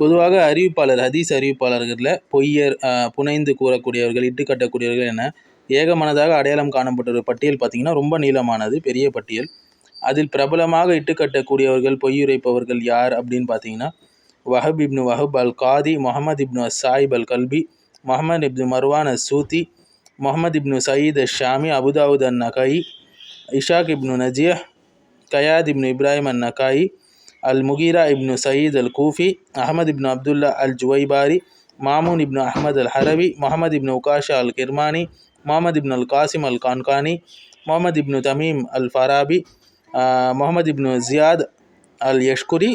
பொதுவாக அறிவிப்பாளர் ஹதீஸ் அறிவிப்பாளர்களில் பொய்யர் புனைந்து கூறக்கூடியவர்கள் இட்டுக்கட்டக்கூடியவர்கள் என ஏகமனதாக அடையாளம் காணப்பட்ட ஒரு பட்டியல் பார்த்திங்கன்னா ரொம்ப நீளமானது பெரிய பட்டியல். அதில் பிரபலமாக இட்டுக்கட்டக்கூடியவர்கள் பொய்யுரைப்பவர்கள் யார் அப்படின்னு பார்த்தீங்கன்னா Wahb ibn Wahb al Qadi Muhammad Ibn Saib al Kalbi Muhammad ibn Marwan as Suddi Muhammad ibn Said Shami Abu Dawud an Nakhai Ishaq ibn Najih Ghiyath ibn Ibrahim an Nakhai al Mughira ibn Said al Kufi Ahmad ibn Abdullah al Juwaybari Mamun ibn Ahmad al Harawi Muhammad ibn Ukasha al Kirmani Muhammad ibn al Qasim al Kankani Muhammad ibn Tamim al Farabi Muhammad ibn Ziyad al Yashkuri